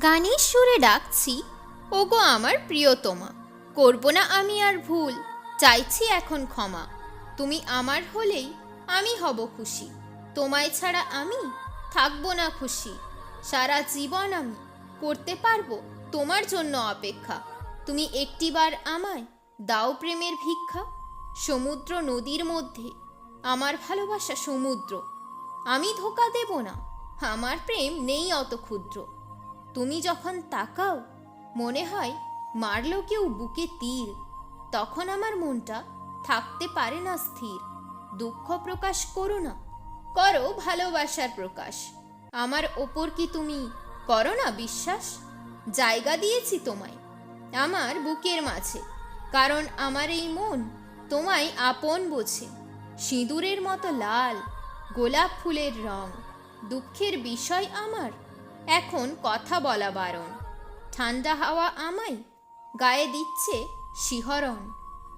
গানের সুরে ডাকছি, ওগো আমার প্রিয়তমা, করব না আমি আর ভুল, চাইছি এখন ক্ষমা। তুমি আমার হলেই আমি হব খুশি, তোমায় ছাড়া আমি থাকব না খুশি। সারা জীবন আমি করতে পারব তোমার জন্য অপেক্ষা। তুমি একটিবার আমায় দাও প্রেমের ভিক্ষা, সমুদ্র নদীর মধ্যে, আমার ভালোবাসা সমুদ্র। আমি ধোকা দেব না, আমার প্রেম নেই অত ক্ষুদ্র। তুমি যখন তাকাও, মনে হয় মারলো কেউ বুকে তীর। তখন আমার মনটা থাকতে পারে না স্থির। দুঃখ প্রকাশ করো না, করো ভালোবাসার প্রকাশ। আমার ওপর কি তুমি করো না বিশ্বাস? জায়গা দিয়েছি তোমায়, আমার বুকের মাঝে। কারণ আমার এই মন তোমায় আপন বোঝে। সিঁদুরের মতো লাল, গোলাপ ফুলের রং, দুঃখের বিষয় আমার এখন কথা বলা বারণ। ঠান্ডা হাওয়া আমায় গায়ে দিচ্ছে শিহরণ।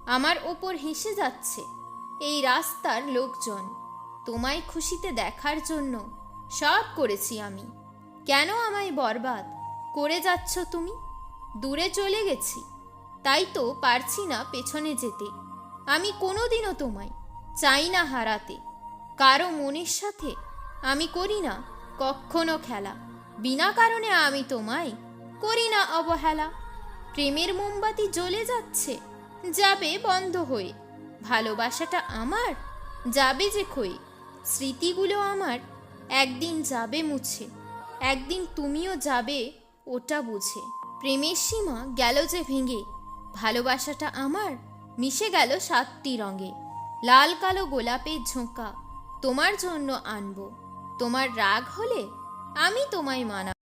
আমার ওপর হেসে যাচ্ছে এই রাস্তার লোকজন। তোমায় খুশিতে দেখার জন্য সব করেছি আমি। কেন আমায় বরবাদ? করে যাচ্ছ তুমি? দূরে চলে গেছি। তাই তো পারছি না পেছনে যেতে। আমি কোনোদিনও তোমায় চাই না হারাতে। কারও মনের সাথে আমি করি না কখনো খেলা। বিনা কারণে আমি তোমায় করি না অবহেলা। প্রেমের মোমবাতি জ্বলে যাচ্ছে, যাবে বন্ধ হয়ে। ভালোবাসাটা আমার, যাবে যে ক্ষয়ে স্মৃতিগুলো আমার, একদিন যাবে মুছে। একদিন তুমিও যাবে, ওটা বুঝে। প্রেমের সীমা গেল যে ভেঙে, ভালোবাসাটা আমার, মিশে গেল সাতটি রঙে। লাল কালো গোলাপের ঝোঁকা তোমার জন্য আনব। তোমার রাগ হলে আমি তোমায় মানা